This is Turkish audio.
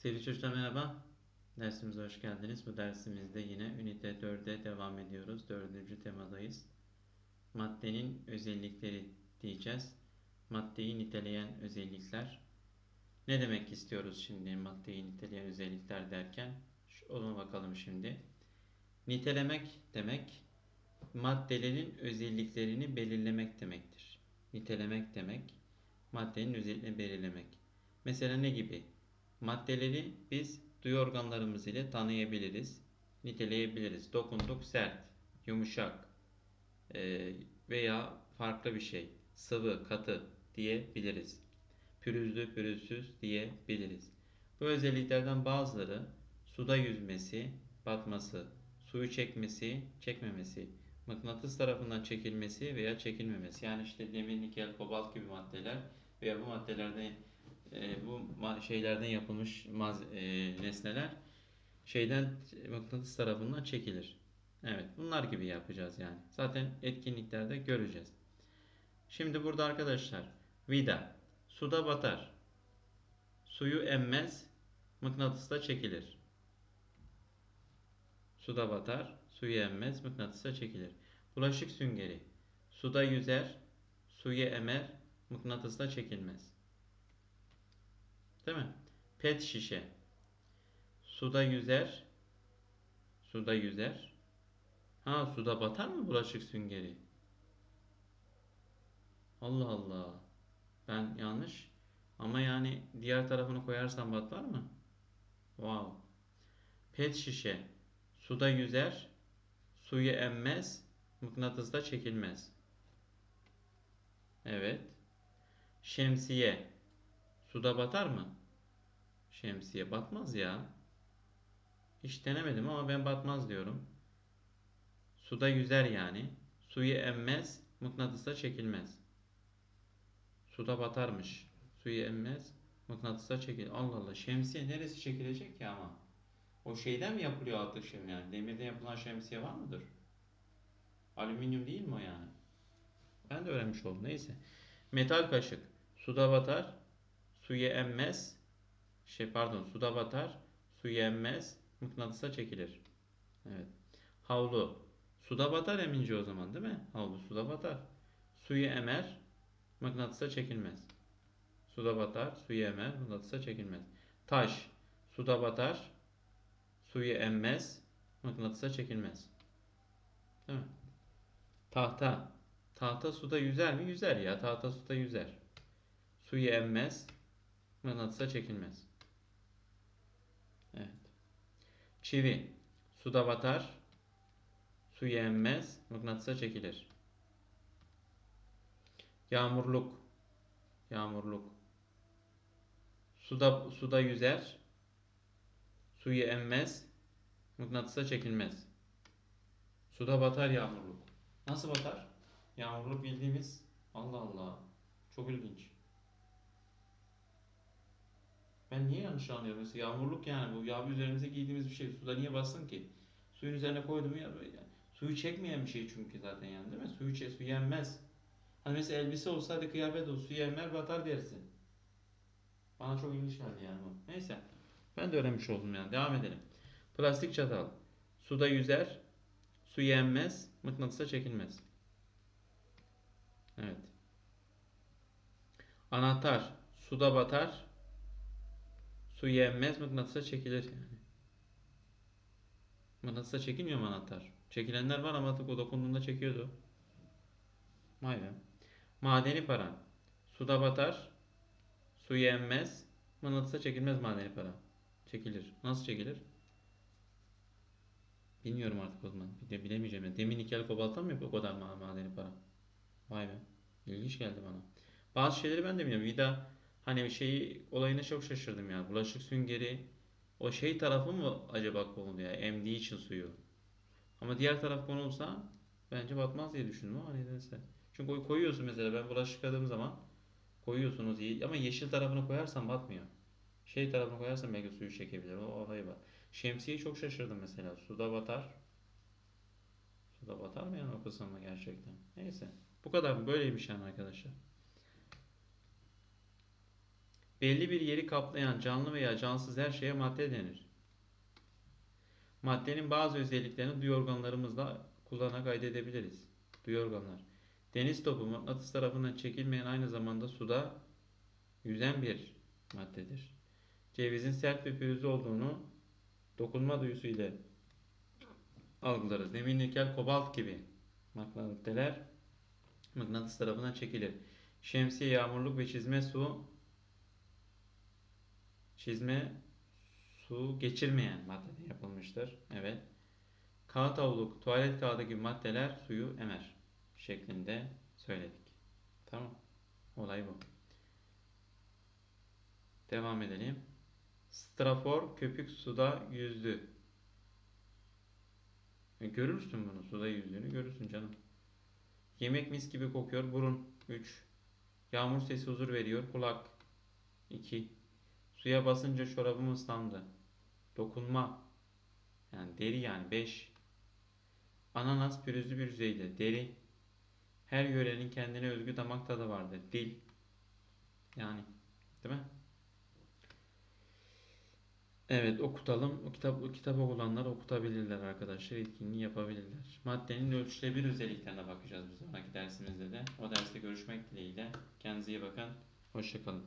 Sevgili çocuklar merhaba. Dersimize hoş geldiniz. Bu dersimizde yine ünite 4'e devam ediyoruz. Dördüncü temadayız. Maddenin özellikleri diyeceğiz. Maddeyi niteleyen özellikler. Ne demek istiyoruz şimdi maddeyi niteleyen özellikler derken? Ona bakalım şimdi. Nitelemek demek maddelerin özelliklerini belirlemek demektir. Nitelemek demek maddenin özelliklerini belirlemek. Mesela ne gibi? Maddeleri biz duyu organlarımız ile tanıyabiliriz, niteleyebiliriz. Dokunduk sert, yumuşak e, veya farklı bir şey, sıvı, katı diyebiliriz. Pürüzlü, pürüzsüz diyebiliriz. Bu özelliklerden bazıları suda yüzmesi, batması, suyu çekmesi, çekmemesi, mıknatıs tarafından çekilmesi veya çekilmemesi. Yani işte demir, nikel, kobalt gibi maddeler veya bu maddelerde e, bu şeylerden yapılmış maz, e, nesneler şeyden mıknatıs tarafından çekilir. Evet, bunlar gibi yapacağız yani. Zaten etkinliklerde göreceğiz. Şimdi burada arkadaşlar vida suda batar. Suyu emmez, mıknatısta çekilir. Suda batar, suyu emmez, mıknatısa çekilir. Bulaşık süngeri suda yüzer, suyu emer, mıknatısta çekilmez. Değil mi? Pet şişe. Suda yüzer. Suda yüzer. Ha suda batar mı bulaşık süngeri? Allah Allah. Ben yanlış. Ama yani diğer tarafını koyarsam batar mı? Wow. Pet şişe. Suda yüzer. Suyu emmez. Mıknatısta çekilmez. Evet. Şemsiye. Suda batar mı? Şemsiye batmaz ya. Hiç denemedim ama ben batmaz diyorum. Suda yüzer yani. Suyu emmez, mıknatısa çekilmez. Suda batarmış. Suyu emmez, mıknatısa çekil. Allah Allah. Şemsiye neresi çekilecek ya ama? O şeyden mi yapılıyor artık şimdi yani? Demirden yapılan şemsiye var mıdır? Alüminyum değil mi o yani? Ben de öğrenmiş oldum. Neyse. Metal kaşık. Suda batar, suyu emmez, şey pardon suda batar, suyu emmez, mıknatısa çekilir. Evet. Havlu. Suda batar emince o zaman değil mi? Havlu suda batar. Suyu emer, mıknatısa çekilmez. Suda batar, suyu emer, mıknatısa çekilmez. Taş. Suda batar, suyu emmez, mıknatısa çekilmez. Değil mi? Tahta. Tahta suda yüzer mi? Yüzer ya. Tahta suda yüzer. Suyu emmez, mıknatısa çekilmez. Evet. Çivi. Suda batar, suyu emmez, mıknatısa çekilir. Yağmurluk. Yağmurluk. Suda suda yüzer, suyu emmez, mıknatısa çekilmez. Suda batar yağmurluk. Nasıl batar? Yağmurluk bildiğimiz Allah Allah. Çok ilginç. Ben niye yanlış anlıyorum? Mesela yağmurluk yani bu yağmur üzerimize giydiğimiz bir şey. Suda niye bassın ki? Suyun üzerine koydum ya böyle. Suyu çekmeyen bir şey çünkü zaten yani değil mi? Suyu çek, su yenmez. Hani mesela elbise olsaydı kıyafet olsa su yenmez batar dersin. Bana çok ilginç geldi yani bu. Neyse. Ben de öğrenmiş oldum yani. Devam edelim. Plastik çatal. Suda yüzer. Su yenmez. Mıknatısa çekilmez. Evet. Anahtar. Suda batar. Su yenmez mıknatısa çekilir yani. Mıknatısa çekilmiyor mu anahtar? Çekilenler var ama o dokunduğunda çekiyordu. Vay be. Madeni para. Suda batar. Su yenmez. Mıknatısa çekilmez madeni para. Çekilir. Nasıl çekilir? Bilmiyorum artık o zaman. Bile, bilemeyeceğim. Yani. Demin nikel kobalttan mı o kadar madeni para? Vay be. İlginç geldi bana. Bazı şeyleri ben de bilmiyorum. Vida hani şeyi olayına çok şaşırdım ya. Bulaşık süngeri o şey tarafı mı acaba konulu ya? Emdiği için suyu. Ama diğer taraf konulsa bence batmaz diye düşündüm ama neyse. Çünkü o koyuyorsun mesela ben bulaşık yıkadığım zaman koyuyorsunuz ama yeşil tarafını koyarsan batmıyor. Şey tarafını koyarsan belki suyu çekebilir. O olayı var. Şemsiyeyi çok şaşırdım mesela. Suda batar. Suda batar mı yani o kısımda gerçekten? Neyse. Bu kadar böyleymiş yani arkadaşlar. Belli bir yeri kaplayan canlı veya cansız her şeye madde denir. Maddenin bazı özelliklerini duyu organlarımızla kullanarak kaydedebiliriz. Duyu organlar. Deniz topu mıknatıs tarafından çekilmeyen aynı zamanda suda yüzen bir maddedir. Cevizin sert ve pürüzlü olduğunu dokunma duyusu ile algılarız. Demir, nikel, kobalt gibi maddeler mıknatıs tarafından çekilir. Şemsiye, yağmurluk ve çizme su çizme su geçirmeyen maddeden yapılmıştır. Evet. Kağıt havluk, tuvalet kağıdı gibi maddeler suyu emer şeklinde söyledik. Tamam. Olay bu. Devam edelim. Strafor köpük suda yüzdü. E, görürsün bunu suda yüzdüğünü görürsün canım. Yemek mis gibi kokuyor burun 3. Yağmur sesi huzur veriyor kulak 2. Suya basınca çorabım ıslandı. Dokunma. Yani deri yani 5. Ananas pürüzlü bir yüzeyde. Deri. Her yörenin kendine özgü damak tadı vardır. Dil. Yani. Değil mi? Evet okutalım. O kitap, o kitap okulanlar okutabilirler arkadaşlar. Etkinliği yapabilirler. Maddenin ölçülebilir özelliklerine bakacağız bir sonraki dersimizde de. O derste görüşmek dileğiyle. Kendinize iyi bakın. Hoşçakalın.